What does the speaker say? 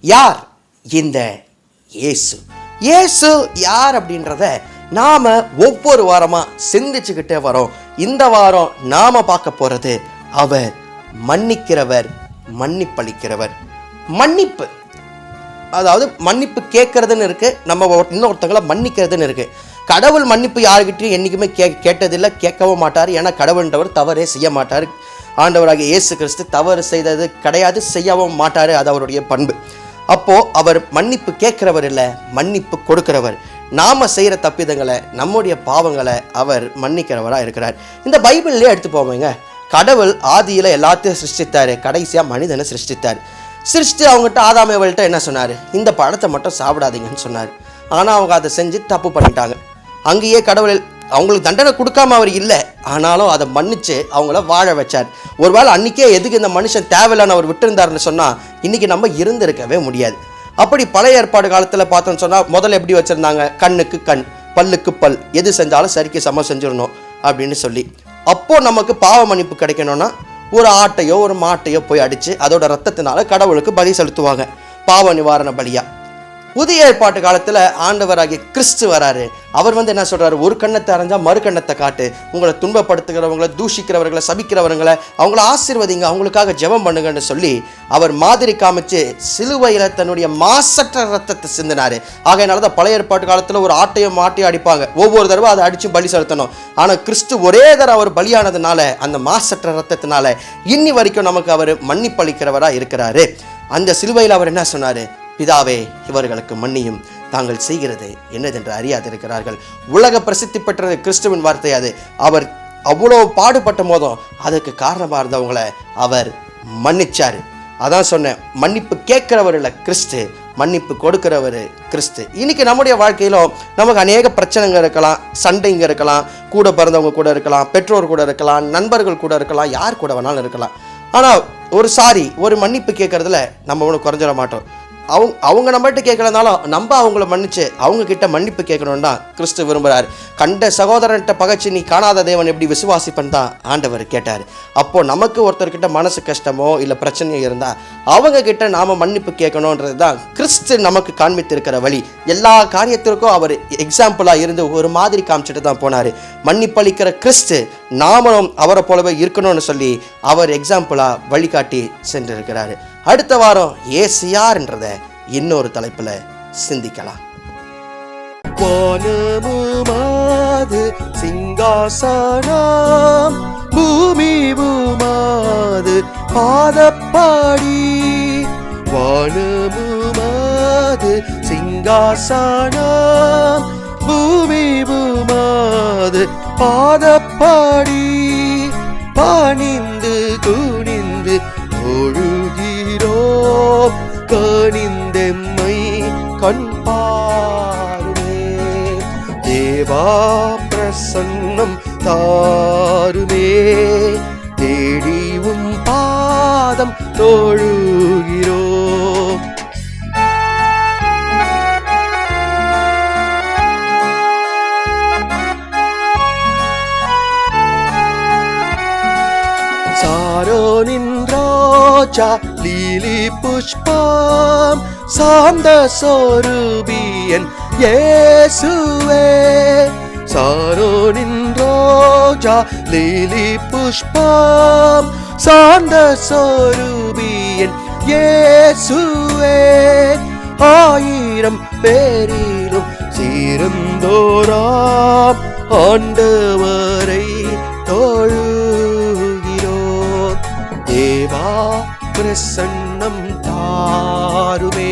யார்? இந்த இயேசு. இயேசு யார் அப்படின்றத நாம ஒவ்வொரு வாரமா சிந்திச்சுக்கிட்டே வரோம். இந்த வாரம் நாம பார்க்க போறது அவர் மன்னிக்கிறவர் மன்னிப்பளிக்கிறவர். மன்னிப்பு. அதாவது மன்னிப்பு கேட்கறதுன்னு இருக்கு. நம்ம இன்னொருத்தங்களை மன்னிக்கிறதுன்னு இருக்கு. கடவுள் மன்னிப்பு யாருக்கிட்டையும் என்றைக்குமே கே கேட்டதில்லை கேட்கவும் மாட்டார். ஏன்னா கடவுள்ன்றவர் தவறே செய்ய மாட்டார். ஆண்டவராக இயேசு கிறிஸ்து தவறு செய்தது கிடையாது செய்யவும் மாட்டார். அது அவருடைய பண்பு. அப்போ அவர் மன்னிப்பு கேட்கிறவர் இல்லை மன்னிப்பு கொடுக்கிறவர். நாம செய்கிற தப்பிதங்களை நம்முடைய பாவங்களை அவர் மன்னிக்கிறவராக இருக்கிறார். இந்த பைபிள்லேயே எடுத்து போவோங்க கடவுள் ஆதியில் எல்லாத்தையும் சிருஷ்டித்தார். கடைசியாக மனிதனை சிருஷ்டித்தார். சிருஷ்டி அவங்ககிட்ட ஆதாமேவல்கிட்ட என்ன சொன்னார்? இந்த பழத்தை மட்டும் சாப்பிடாதீங்கன்னு சொன்னார். ஆனால் அவங்க அதை செஞ்சு தப்பு பண்ணிட்டாங்க. அங்கேயே கடவுள் அவங்களுக்கு தண்டனை கொடுக்காம அவர் இல்லை. ஆனாலும் அதை மன்னிச்சு அவங்கள வாழ வச்சார். ஒருவேளை அன்றைக்கே எதுக்கு இந்த மனுஷன் தேவையில்லான்னு அவர் விட்டுருந்தாருன்னு சொன்னால் இன்றைக்கி நம்ம இருந்திருக்கவே முடியாது. அப்படி பழைய ஏற்பாடு காலத்தில் பார்த்தோம்னு சொன்னால் முதல்ல எப்படி வச்சுருந்தாங்க? கண்ணுக்கு கண் பல்லுக்கு பல். எது செஞ்சாலும் சரிக்கு சமம் செஞ்சிடணும் அப்படின்னு சொல்லி. அப்போது நமக்கு பாவ மன்னிப்பு கிடைக்கணும்னா ஒரு ஆட்டையோ ஒரு மாட்டையோ போய் அடித்து அதோட ரத்தத்தினால கடவுளுக்கு பலி செலுத்துவாங்க. பாவ நிவாரண பலியாக புதிய ஏற்பாட்டு காலத்தில் ஆண்டவராகிய கிறிஸ்து வராரு. அவர் வந்து என்ன சொல்கிறாரு ஒரு கண்ணத்தை அரைஞ்சால் மறு கண்ணத்தை காட்டு. உங்களை துன்பப்படுத்துகிறவங்களை தூஷிக்கிறவர்களை சபிக்கிறவர்களை அவங்கள ஆசீர்வதிங்க அவங்களுக்காக ஜெபம் பண்ணுங்கன்னு சொல்லி அவர் மாதிரி காமிச்சு சிலுவையில் தன்னுடைய மாசற்ற ரத்தத்தை சிந்தினாரு. ஆகையினால தான் பழைய ஏற்பாட்டு காலத்தில் ஒரு ஆட்டையும் மாட்டையும் அடிப்பாங்க. ஒவ்வொரு தடவை அதை அடித்து பலி செலுத்தணும். ஆனால் கிறிஸ்து ஒரே தடவை அவர் பலியானதுனால அந்த மாசற்ற ரத்தத்தினால இன்னி வரைக்கும் நமக்கு அவர் மன்னிப்பளிக்கிறவராக இருக்கிறாரு. அந்த சிலுவையில் அவர் என்ன சொன்னார்? பிதாவே இவர்களுக்கு மன்னியும். தாங்கள் செய்கிறது என்னதென்று அறியாதிருக்கிறார்கள். உலக பிரசித்தி பெற்றது கிறிஸ்துவின் வார்த்தை அது. அவர் அவ்வளோ பாடுபட்ட போதும் அதுக்கு காரணமாக இருந்தவங்கள அவர் மன்னிச்சார். அதான் சொன்னேன் மன்னிப்பு கேட்கிறவர் இல்லை கிறிஸ்து மன்னிப்பு கொடுக்கிறவர் கிறிஸ்து. இன்னைக்கு நம்முடைய வாழ்க்கையிலும் நமக்கு அநேக பிரச்சனைங்க இருக்கலாம் சண்டைங்க இருக்கலாம் கூட பிறந்தவங்க கூட இருக்கலாம் பெற்றோர் கூட இருக்கலாம் நண்பர்கள் கூட இருக்கலாம் யார் கூட வேணாலும் இருக்கலாம். ஆனால் ஒரு சாரி ஒரு மன்னிப்பு கேட்கறதுல நம்ம ஒன்றும் குறைஞ்சிட மாட்டோம். அவங்க அவங்க நம்மகிட்ட கேட்கலனாலும் நம்ம அவங்கள மன்னிச்சு அவங்க கிட்ட மன்னிப்பு கேட்கணும்னு தான் கிறிஸ்து விரும்புகிறார் கண்ட சகோதரன்கிட்ட பகச்சு நீ காணாத தேவன் எப்படி விசுவாசிப்பன் தான் ஆண்டவர் கேட்டார். அப்போது நமக்கு ஒருத்தர்கிட்ட மனசு கஷ்டமோ இல்லை பிரச்சனையோ இருந்தால் அவங்க கிட்ட நாம் மன்னிப்பு கேட்கணுன்றது தான் கிறிஸ்து நமக்கு காண்பித்திருக்கிற வழி. எல்லா காரியத்திற்கும் அவர் எக்ஸாம்பிளாக இருந்து ஒரு மாதிரி காமிச்சிட்டு தான் போனார். மன்னிப்பளிக்கிற கிறிஸ்து நாமளும் அவரை போலவே இருக்கணும்னு சொல்லி அவர் எக்ஸாம்பிளாக வழிகாட்டி சென்றிருக்கிறாரு. அடுத்த வாரம் ஏசு யாருன்றத இன்னொரு தலைப்புல சிந்திக்கலாம். வானமுமாது சிங்காசனம் பூமி பூமாது பாதப்பாடி. வானமுமாது சிங்காசனம் பூமி பூமாது பாதப்பாடி. எம்மை கண் பாருமே. தேவா பிரசன்னம் தாருமே. தேடியும் பாதம் தொழுகிறோம் சாரோனின் ரோஜா லீலி புஷ்பம் சாந்த சோருபியன் ஏசுவே சாரோனின் ரோஜா லீலி புஷ்பம். சாந்த சோருபியன் ஏசுவே ஆயிரம் பேரிலும் சீரந்தோராம் ஆண்டவரை தொழுகிறோம். தேவா பிரசன்னம் தாருமே.